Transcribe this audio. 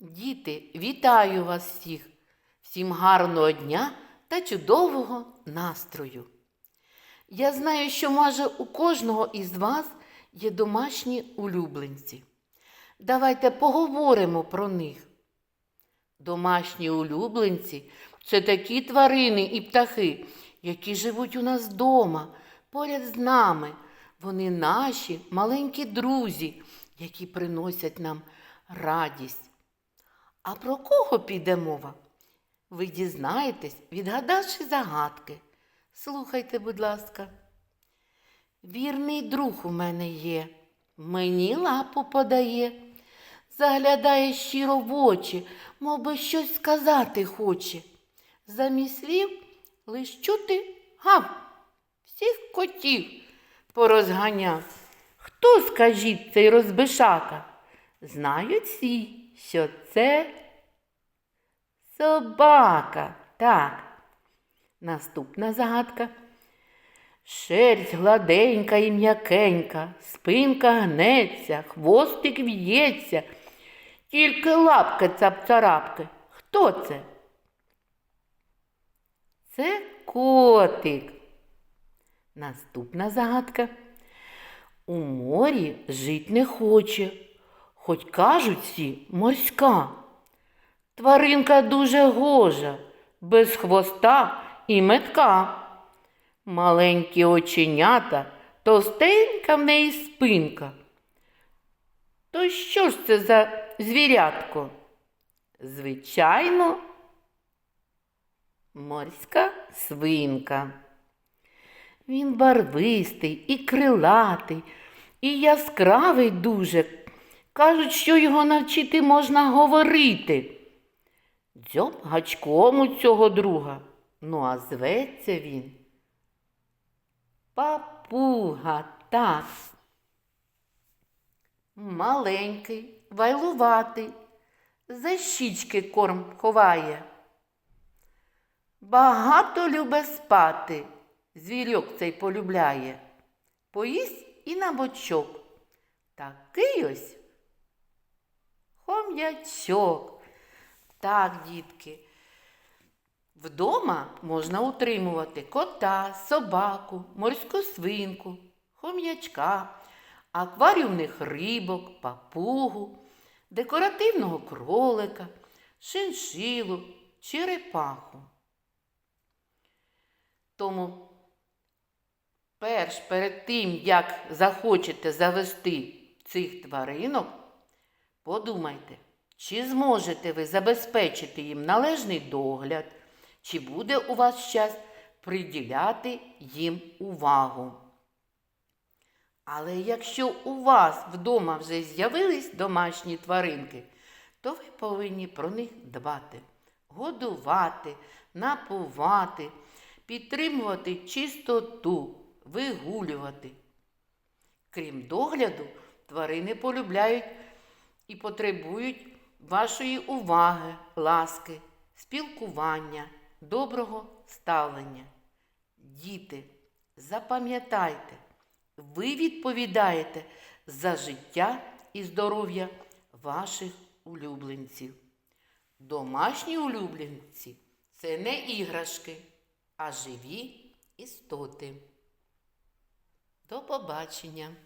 Діти, вітаю вас всіх! Всім гарного дня та чудового настрою! Я знаю, що майже у кожного із вас є домашні улюбленці. Давайте поговоримо про них. Домашні улюбленці це такі тварини і птахи, які живуть у нас вдома, поряд з нами. Вони наші маленькі друзі, які приносять нам радість. А про кого піде мова? Ви дізнаєтесь, відгадавши загадки. Слухайте, будь ласка. Вірний друг у мене є, мені лапу подає, заглядає щиро в очі, мов би щось сказати хоче. Замість слів лиш чути гав, всіх котів порозганяв. Хто, скажіть, цей розбишака? Знають всі, що це собака. Так. Наступна загадка. Шерсть гладенька і м'якенька, спинка гнеться, хвостик в'ється, тільки лапки цапцарапки. Хто це? Це котик. Наступна загадка. У морі жить не хоче, хоч кажуть всі морська. Тваринка дуже гожа, без хвоста і метка. Маленькі оченята, товстенька в неї спинка. То що ж це за звірятко? Звичайно, морська свинка. Він барвистий і крилатий, і яскравий дуже. Кажуть, що його навчити можна говорити. Дзьоб гачком у цього друга. Ну, а зветься він. Папуга, так. Маленький, вайлуватий, за щічки корм ховає. Багато любе спати, звірьок цей полюбляє. Поїсть і на бочок. Такий ось хом'ячок. Так, дітки. Вдома можна утримувати кота, собаку, морську свинку, хом'ячка, акваріумних рибок, папугу, декоративного кролика, шиншилу, черепаху. Тому перш перед тим, як захочете завести цих тваринок, подумайте, чи зможете ви забезпечити їм належний догляд, чи буде у вас час приділяти їм увагу. Але якщо у вас вдома вже з'явились домашні тваринки, то ви повинні про них дбати, годувати, напувати, підтримувати чистоту, вигулювати. Крім догляду, тварини полюбляють і потребують вашої уваги, ласки, спілкування, доброго ставлення. Діти, запам'ятайте, ви відповідаєте за життя і здоров'я ваших улюбленців. Домашні улюбленці це не іграшки, а живі істоти. До побачення!